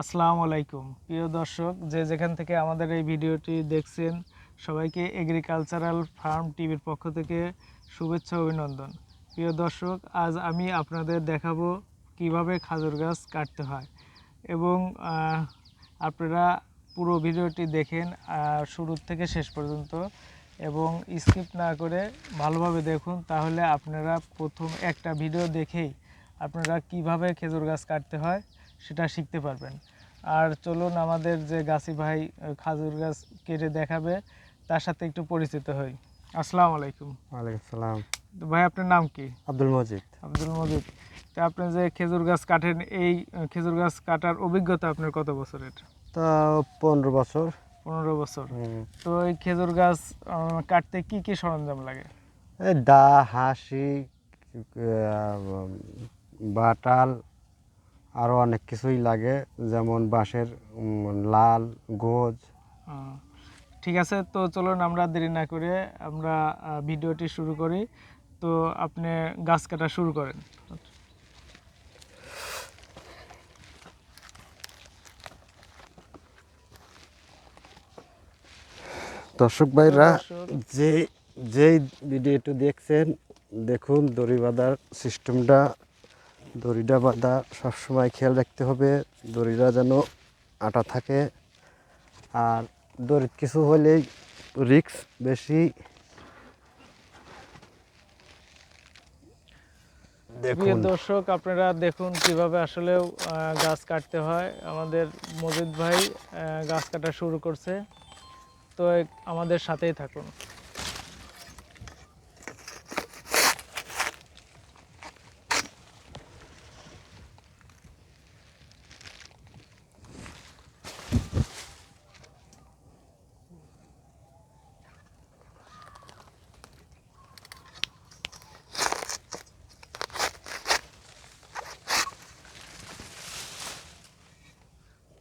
আসসালামু আলাইকুম। প্রিয় দর্শক, যে যেখান থেকে আমাদের এই ভিডিওটি দেখছেন, সবাইকে এগ্রিকালচারাল ফার্ম টিভির পক্ষ থেকে শুভেচ্ছা অভিনন্দন। প্রিয় দর্শক, আজ আমি আপনাদের দেখাবো কীভাবে খাজুর গাছ কাটতে হয় এবং আপনারা পুরো ভিডিওটি দেখেন শুরু থেকে শেষ পর্যন্ত এবং স্কিপ না করে ভালোভাবে দেখুন, তাহলে আপনারা প্রথম একটা ভিডিও দেখেই আপনারা কীভাবে খেজুর গাছ কাটতে হয় সেটা শিখতে পারবেন। আর চলুন আমাদের যে গাছি ভাই খাজুর গাছ কেটে দেখাবে তার সাথে একটু পরিচিত হই। আসসালামু আলাইকুম। ওয়ালাইকুম সালাম। তো ভাই আপনার নাম কি? আব্দুল মজিদ। আব্দুল মজিদ। তো আপনি যে খেজুর গাছ কাটেন এই খেজুর গাছ কাটার অভিজ্ঞতা আপনার কত বছরের? তা পনেরো বছর। পনেরো বছর। তো এই খেজুর গাছ কাটতে কি কি সরঞ্জাম লাগে? দা হাসি বাটাল আরও অনেক কিছুই লাগে যেমন বাঁশের লাল গোজ। ঠিক আছে তো চলুন আমরা দেরি না করে আমরা ভিডিওটি শুরু করি। তো আপনি গাছ কাটা শুরু করেন। দর্শক ভাইরা যে যেই ভিডিওটি দেখছেন দেখুন দড়ি বাঁধার সিস্টেমটা দড়িটা বাঁধা সবসময় খেয়াল রাখতে হবে। দড়িটা যেন আটা থাকে। আর দড়ি কিছু হলেই রিক্স বেশি। প্রিয় দেখুন দর্শক আপনারা দেখুন কীভাবে আসলে গাছ কাটতে হয়। আমাদের মজিদ ভাই আহ, গাছ কাটা শুরু করছে। তো এক- আমাদের সাথেই থাকুন।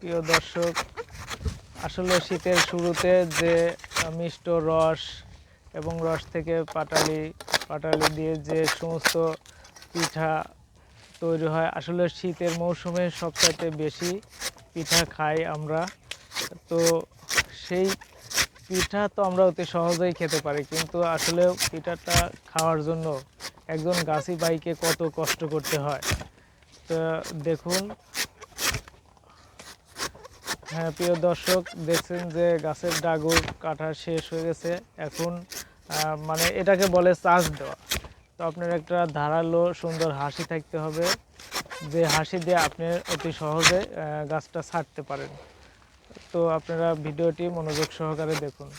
প্রিয় দর্শক, আসলে শীতের শুরুতে যে মিষ্ট রস এবং রস থেকে পাটালি পাটালি দিয়ে যে সমস্ত পিঠা তৈরি হয়, আসলে শীতের মৌসুমে সবচাইতে বেশি পিঠা খাই আমরা। তো সেই পিঠা তো আমরা অতি সহজেই খেতে পারি, কিন্তু আসলে পিঠাটা খাওয়ার জন্য একজন গাছি বাইকে কত কষ্ট করতে হয়। তো দেখুন হ্যাঁ প্রিয় দর্শক, দেখছেন যে গাছের ডাগুর কাটা শেষ হয়ে গেছে। এখন মানে এটাকে বলে চাষ দেওয়া। তো আপনার একটা ধারালো, সুন্দর হাসি থাকতে হবে। যে হাসি দিয়ে আপনি অতি সহজে গাছটা ছাড়তে পারেন। তো আপনারা ভিডিওটি মনোযোগ সহকারে দেখুন।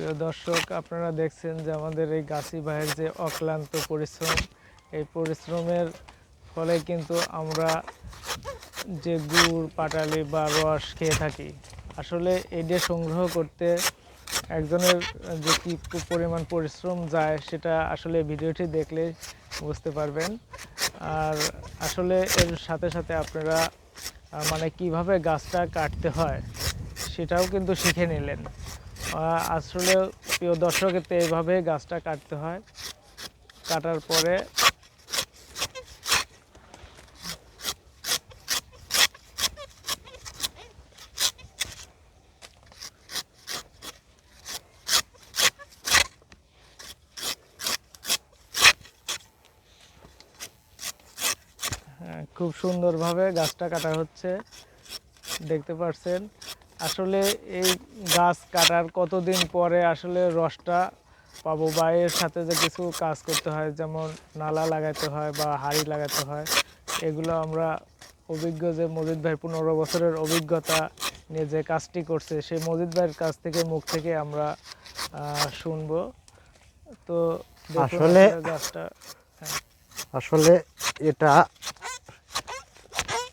প্রিয় দর্শক, আপনারা দেখছেন যে আমাদের এই গাছি ভাইয়ের যে অক্লান্ত পরিশ্রম, এই পরিশ্রমের ফলে কিন্তু আমরা যে গুড়, পাটালি বা রস খেয়ে থাকি। আসলে এটা সংগ্রহ করতে একজনের যে কি পরিমাণ পরিশ্রম যায়, সেটা আসলে ভিডিওটি দেখলে বুঝতে পারবেন। আর আসলে এর সাথে সাথে আপনারা মানে কীভাবে গাছটা কাটতে হয়, সেটাও কিন্তু শিখে নিলেন। আসলে প্রিয় দর্শকের তো এইভাবে গাছটা কাটতে হয়। কাটার পরে হ্যাঁ, খুব সুন্দরভাবে গাছটা কাটা হচ্ছে। দেখতে পাচ্ছেন আসলে এই গাছ কাটার কতদিন পরে আসলে রসটা পাবো বা এর সাথে যে কিছু কাজ করতে হয় যেমন নালা লাগাতে হয় বা হাড়ি লাগাতে হয় এগুলো আমরা অভিজ্ঞ যে মজিদ ভাই পনেরো বছরের অভিজ্ঞতা নিয়ে যে কাজটি করছে সেই মজিদ ভাইয়ের কাছ থেকে মুখ থেকে আমরা শুনব। তো আসলে- গাছটা হ্যাঁ। আসলে এটা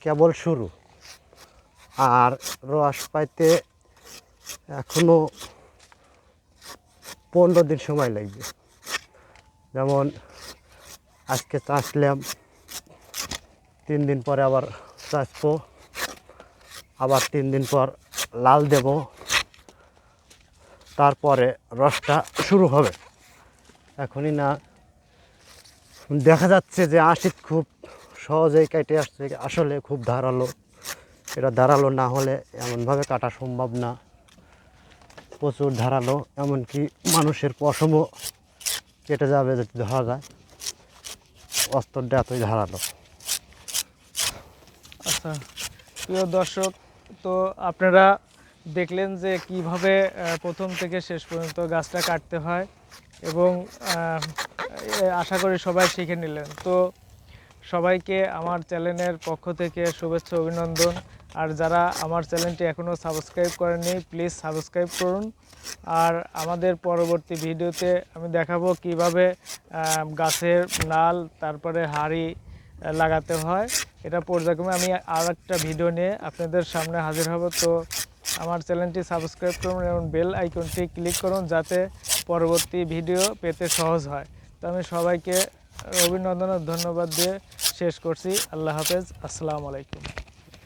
কেবল শুরু। আর রস পাইতে এখনও পনেরো দিন সময় লাগবে। যেমন আজকে চাষলাম, তিন দিন পরে আবার চাষবো, আবার তিন দিন পর লাল দেব, তারপরে রসটা শুরু হবে। এখনই না, দেখা যাচ্ছে যে আশিত খুব সহজেই কেটে আসছে, আসলে খুব ধারালো। এটা ধারালো না হলে এমনভাবে কাটা সম্ভব না। প্রচুর ধারালো, এমনকি মানুষের পশমও কেটে যাবে যদি ধরা যায়। অস্ত্রটা এতই ধারালো। আচ্ছা প্রিয় দর্শক, তো আপনারা দেখলেন যে কীভাবে প্রথম থেকে শেষ পর্যন্ত গাছটা কাটতে হয় এবং আশা করি সবাই শিখে নিলেন। তো সবাইকে আমার চ্যানেলের পক্ষ থেকে শুভেচ্ছা, অভিনন্দন। আর যারা আমার চ্যানেলটি এখনও সাবস্ক্রাইব করেননি প্লিজ সাবস্ক্রাইব করুন। আর আমাদের পরবর্তী ভিডিওতে আমি দেখাবো কীভাবে গাছের নাল, তারপরে হাড়ি লাগাতে হয়। এটা পর্যায়ক্রমে আমি আর একটা ভিডিও নিয়ে আপনাদের সামনে হাজির হব। তো আমার চ্যানেলটি সাবস্ক্রাইব করুন এবং বেল আইকনটি ক্লিক করুন যাতে পরবর্তী ভিডিও পেতে সহজ হয়। তো আমি সবাইকে অভিনন্দন ধন্যবাদ দিয়ে শেষ করছি। আল্লাহ হাফেজ। আসসালামু আলাইকুম।